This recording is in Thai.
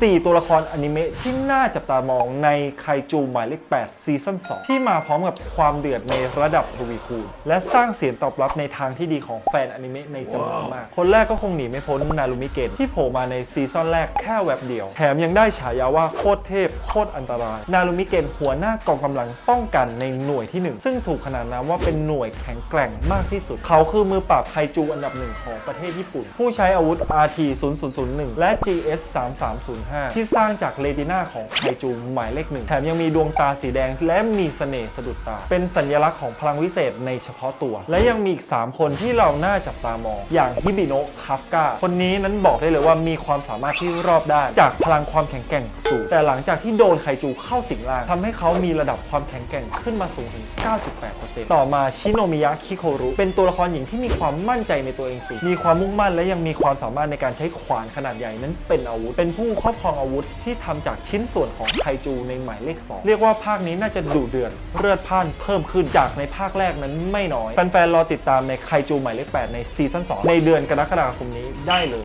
4 ตัวละครอนิเมะที่น่าจับตามองในไคจูหมายเลข 8 ซีซั่น 2 ที่มาพร้อมกับความเดือดในระดับทวีคูณ และสร้างเสียงตอบรับในทางที่ดีของแฟนอนิเมะในจำนวนมาก คนแรกก็คงหนีไม่พ้นนารุมิเกนที่โผล่มาในซีซั่นแรกแค่แวบเดียว แถมยังได้ฉายาว่าโคตรเทพโคตรอันตราย นารุมิเกนหัวหน้ากองกำลังป้องกันในหน่วยที่ 1 ซึ่งถูกขนานนามว่าเป็นหน่วยแข็งแกร่งมากที่สุด เขาคือมือปราบไคจูอันดับหนึ่งของประเทศญี่ปุ่น ผู้ใช้อาวุธ RT 0001และ GS 3305ที่สร้างจากเรติน่าของไคจูหมายเลขหนึ่งแถมยังมีดวงตาสีแดงและมีเสน่ห์สะดุดตา เป็นสัญลักษณ์ของพลังวิเศษในเฉพาะตัว และยังมีอีก 3 คนที่เราน่าจับตามอง อย่างฮิบิโนะคาฟกาคนนี้นั้นบอกได้เลยว่ามีความสามารถที่รอบด้านจากพลังความแข็งแกร่งสูง แต่หลังจากที่โดนไคจูเข้าสิงร่างทำให้เขามีระดับความแข็งแกร่งขึ้นมาสูงถึง 9.8%ต่อมาชิโนมิยะคิโครุเป็นตัวละครหญิงที่มีความมั่นใจในตัวเองสูงมีความมุ่งมั่นและยังมีความสามารถในการใช้ขวานขนาดใหญ่นั้นเป็นอาวุธเป็นผู้ครอบครองอาวุธที่ทำจากชิ้นส่วนของไคจูในหมายเลข 2 เรียกว่าภาคนี้น่าจะดุเดือดเลือดพ่านเพิ่มขึ้นจากในภาคแรกนั้นไม่น้อย แฟนๆรอติดตามในไคจูหมายเลข 8 ในซีซั่น2ในเดือนกรกฎาคมนี้ได้เลย